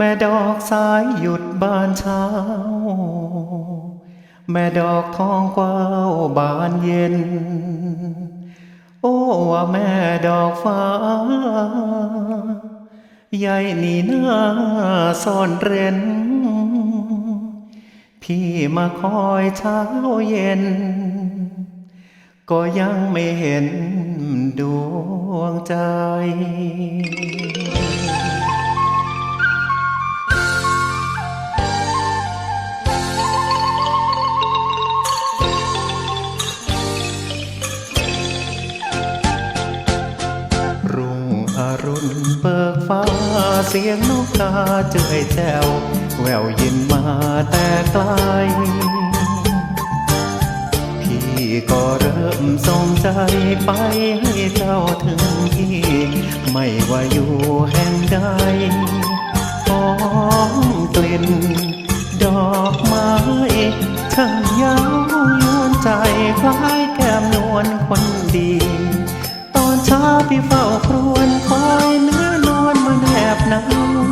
แม่ดอกสายหยุดบานเช้า แม่ดอกทองกว้าวบานเย็น โอ้ว่าแม่ดอกฟ้า ใหญ่นี่หน้าซ่อนเร้น พี่มาคอยเช้าเย็น ก็ยังไม่เห็นดวงใจ อรุณเบิกฟ้าเสียงนกกาเจยแจวแววยินมาแต่ไกลพี่ก็เริ่มสงใจไปให้เจ้าถึงที่ ไม่ว่าอยู่แห่งใดหอมกลิ่นดอกไม้ช่างย้ายวนใจคล้ายแก้มนวลคนดี เช้าพี่เฝ้าครวญคอยเนื้อนวลมาแนบหนาว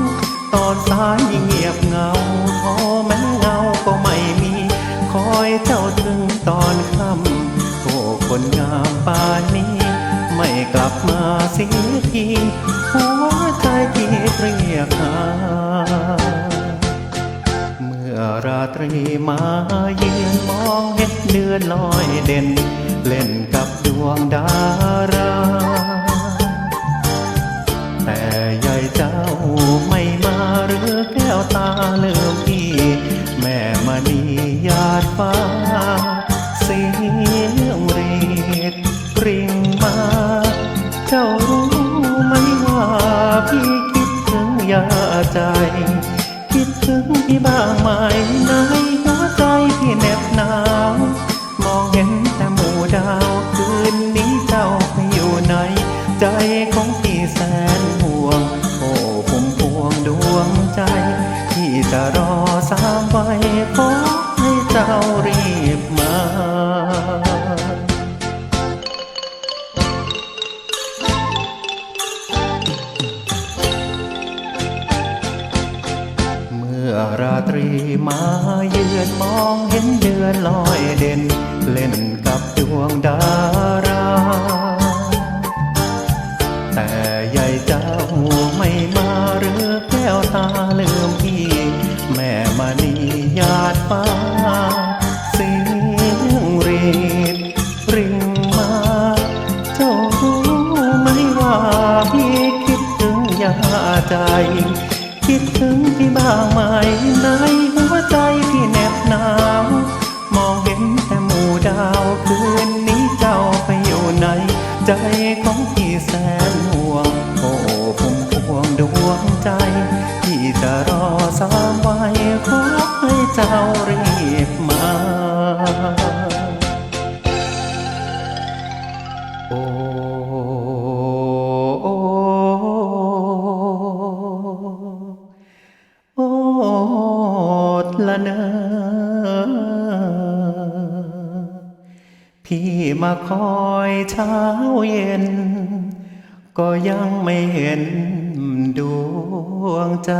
ตอนสายยิ่งเงียบเงาท้อแม้เงาก็ไม่มี คอยเจ้าถึงตอนค่ำโอ้คนงามป่านนี้ ไม่กลับมาเสียทีหัวใจพี่เรียกหาเมื่อราตรีมาเยือนมองเห็นเดือนลอยเด่น เล่นกับ วงดารา แต่ยายเจ้าไม่มาหรือแก้วตาเลืมพี่ แม่มณีหยาดฟ้า เสียงเรีดปริ่งมา เจ้ารู้ไหมว่าพี่คิดถึงยาใจ คิดถึงพี่บ้างไหมในหัวใจพี่เหน็บหนาว จะรอสามไว้ขอให้เจ้ารีบมาเมื่อราตรีมาเยือนมองเห็นเดือนลอยเด่น เล่นกับดวงดาราดฟ้า เสียงรีดริงมา เจ้ารู้ไหมว่าพี่คิดถึงยาใจ คิดถึงพี่บ้างไหมในหัวใจพี่แนบหนาวมองเห็นแต่หมู่ดาวคืนนี้เจ้าไปอยู่ไหน ใจของพี่แสนห่วง โอ้พุ่มพวงดวงใจ ที่จะรอสา นา พี่มาคอยเช้าเย็น ก็ยังไม่เห็นดวงใจ